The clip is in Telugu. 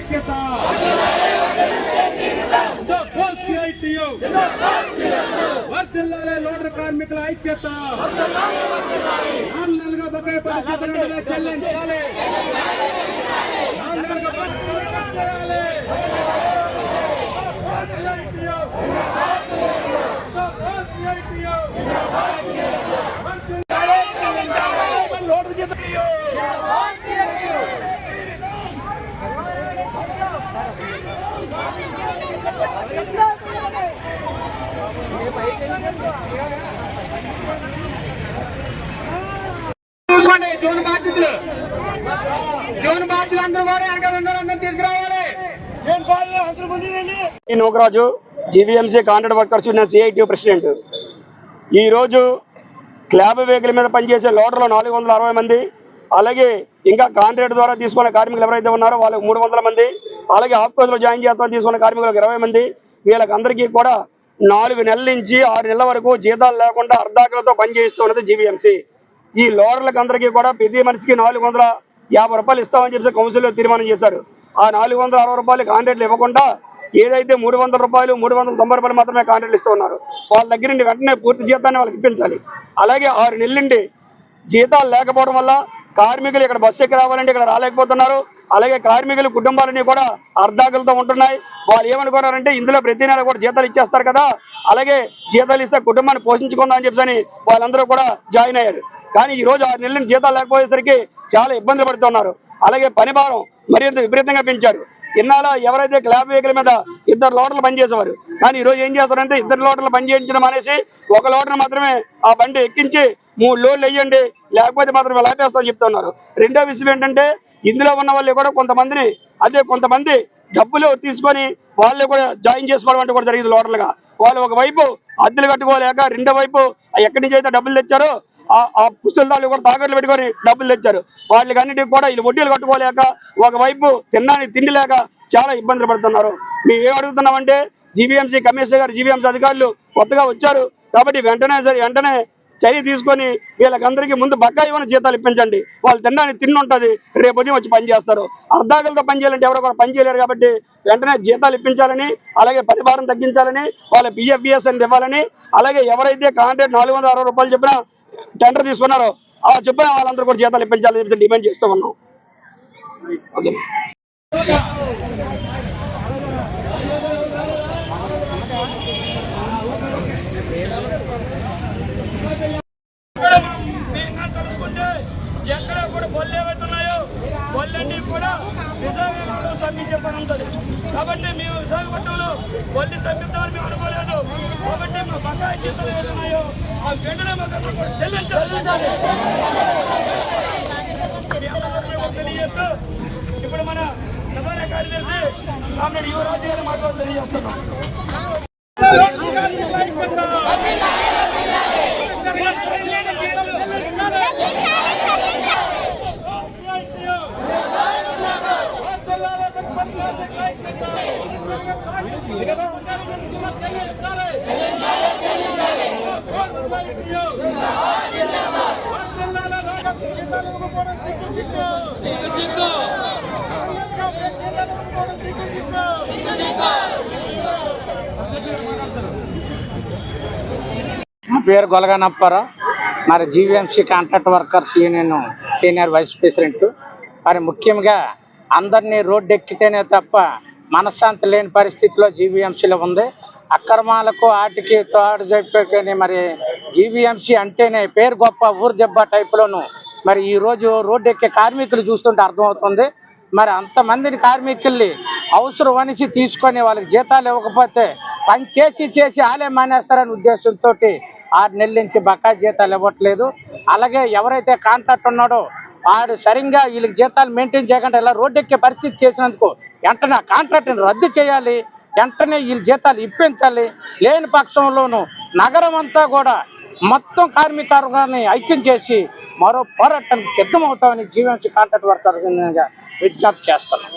ఐక్యత. వర్ధిల్లాలే లోడ్ర కార్మికుల ఐక్యత. ఆందోళనగా బకాయి పరిస్థితులు చెల్లించాలి. చూసుకోండి జోన్ బాధ్యతలు. జోన్ బాధ్యతలు అందరూ కూడా వెనకాల ఉన్నారు తీసుకురావాలి. ఈ Nookaraju GVMC contract workers union CIT president. ఈ రోజు క్లాబ్ వెహికల్ మీద పనిచేసే లోటర్లో నాలుగు వందల అరవై మంది అలాగే ఇంకా కాంట్రాక్ట్ ద్వారా తీసుకున్న కార్మికులు ఎవరైతే ఉన్నారో వాళ్ళకి మూడు వందల మంది అలాగే ఆఫ్కోస్లో జాయిన్ చేస్తామని తీసుకున్న కార్మికులకు ఇరవై మంది వీళ్ళకి అందరికీ కూడా నాలుగు నెలల నుంచి ఆరు నెలల వరకు జీతాలు లేకుండా అర్ధాకలతో పనిచేస్తూ ఉన్నది జీవీఎంసీ ఈ లోడర్లకు అందరికీ కూడా ప్రతి మనిషికి నాలుగు వందల యాభై రూపాయలు ఇస్తామని చెప్పి కౌన్సిల్లో తీర్మానం చేశారు. ఆ నాలుగు వందల అరవై రూపాయలు కాంట్రాక్ట్లు ఇవ్వకుండా ఏదైతే మూడు వందల రూపాయలు మూడు వందల తొంభై రూపాయలు మాత్రమే కాంట్రాక్ట్లు ఇస్తూ ఉన్నారు. వాళ్ళ దగ్గర నుండి వెంటనే పూర్తి జీతాన్ని వాళ్ళకి ఇప్పించాలి. అలాగే ఆరు నెలలుండి జీతాలు లేకపోవడం వల్ల కార్మికులు ఇక్కడ బస్సు ఎక్కి రావాలంటే ఇక్కడ రాలేకపోతున్నారు. అలాగే కార్మికుల కుటుంబాలన్నీ కూడా అర్ధాకులతో ఉంటున్నాయి. వాళ్ళు ఏమనుకున్నారంటే ఇందులో ప్రతి నెల కూడా జీతాలు ఇచ్చేస్తారు కదా. అలాగే జీతాలు ఇస్తే కుటుంబాన్ని పోషించుకుందాం అని చెప్పని వాళ్ళందరూ కూడా జాయిన్ అయ్యారు. కానీ ఈ రోజు ఆరు నెలల జీతాలు లేకపోయేసరికి చాలా ఇబ్బందులు పడుతున్నారు. అలాగే పని భారం మరింత విపరీతంగా పెంచారు. ఇన్నాళ్ళ ఎవరైతే క్లాబ్ వెహికల్ మీద ఇద్దరు లోటర్లు పనిచేసేవారు కానీ ఈరోజు ఏం చేస్తారంటే ఇద్దరు లోటర్లు పని చేయించడం అనేసి ఒక లోటర్ మాత్రమే ఆ బండి ఎక్కించి మూడు లోడ్లు వేయండి లేకపోతే మాత్రం లాపేస్తామని చెప్తున్నారు. రెండో విషయం ఏంటంటే ఇందులో ఉన్న వాళ్ళు కూడా కొంతమందిని అదే కొంతమంది డబ్బులు తీసుకొని వాళ్ళు కూడా జాయిన్ చేసుకోవడం అంటే కూడా జరిగింది లోటర్లుగా వాళ్ళు ఒకవైపు అద్దెలు కట్టుకోలేక రెండో వైపు ఎక్కడి నుంచి అయితే డబ్బులు తెచ్చారో ఆ- ఆ పుస్తకాలు కూడా తాకట్లు పెట్టుకొని డబ్బులు తెచ్చారు. వాళ్ళకి అన్నిటికీ కూడా వీళ్ళు వడ్డీలు కట్టుకోలేక ఒకవైపు తినడానికి తిండి లేక చాలా ఇబ్బందులు పడుతున్నారు. మేము ఏం అడుగుతున్నామంటే జీవీఎంసీ కమిషనర్ గారు జీవీఎంసీ అధికారులు కొత్తగా వచ్చారు కాబట్టి వెంటనే సరే వెంటనే చర్య తీసుకొని వీళ్ళకందరికీ ముందు బకాయి ఇవ్వని జీతాలు ఇప్పించండి. వాళ్ళు తినడానికి తిండి ఉంటుంది రేపు ఉదయం వచ్చి పని చేస్తారు. అర్ధాకలతో పని చేయాలంటే ఎవరో కూడా పని చేయలేరు కాబట్టి వెంటనే జీతాలు ఇప్పించాలని అలాగే పరిభారం తగ్గించాలని వాళ్ళ పిఎఫ్పిఎస్ అని ఇవ్వాలని అలాగే ఎవరైతే కాంట్రాక్ట్ నాలుగు వందల అరవై రూపాయలు చెప్పినా టెండర్ తీసుకున్నారో ఆ చెప్పిన వాళ్ళందరూ కూడా జీతాలు ఇప్పించాలని డిమాండ్ చేస్తూ ఉన్నాం. ఓకే ఇక్కడ మనం దీనిగా తెలుసుకుంటే ఎక్కడ కూడా బొల్లు ఏవైతున్నాయో బొల్లన్నీ కూడా విశాఖపట్నంలో స్తంభించే పని ఉంటుంది కాబట్టి మేము విశాఖపట్నంలో పోలీస్ తప్పిద్దామని మేము అనుకోలేదు. కాబట్టి మా బకాయి జీతాలు ఏవైతున్నాయో ఆ వెంటనే మాకు కూడా చెల్లించాలి. తెలియజేస్తూ ఇప్పుడు మన ప్రధాన కార్యదర్శి రామరెడ్డి యువరాజు గారి మాటలు తెలియజేస్తున్నాం. పేరు గొలగనప్పారావు మరి GVMC contract workers union senior vice president. మరి ముఖ్యంగా అందరినీ రోడ్డు ఎక్కితేనే తప్ప మనశ్శాంతి లేని పరిస్థితిలో జీవీఎంసీలో ఉంది. అక్రమాలకు ఆటికి తాడు చెప్పేకని మరి జీవీఎంసీ అంటేనే పేరు గొప్ప ఊరు దెబ్బ టైప్లోను మరి ఈరోజు రోడ్డెక్కే రోడ్డు ఎక్కే కార్మికులు చూస్తుంటే అర్థమవుతుంది. మరి అంతమందిని కార్మికుల్ని అవసరం అనేసి తీసుకొని వాళ్ళకి జీతాలు ఇవ్వకపోతే పని చేసి చేసి ఆలే మానేస్తారనే ఉద్దేశంతో ఆరు నెలల నుంచి బకాయి జీతాలు ఇవ్వట్లేదు. అలాగే ఎవరైతే కాంట్రాక్ట్ ఉన్నాడో వాడు సరిగ్గా వీళ్ళకి జీతాలు మెయింటైన్ చేయకుండా ఇలా రోడ్డు ఎక్కే పరిస్థితి చేసినందుకు వెంటనే ఆ కాంట్రాక్ట్ని రద్దు చేయాలి. వెంటనే వీళ్ళ జీతాలు ఇప్పించాలి. లేని పక్షంలోనూ నగరం అంతా కూడా మొత్తం కార్మికారుగాన్ని ఐక్యం చేసి మరో పోరాటానికి సిద్ధమవుతామని జీవించి కాంట్రాక్ట్ వర్కర్గా విజ్ఞప్తి చేస్తున్నాం.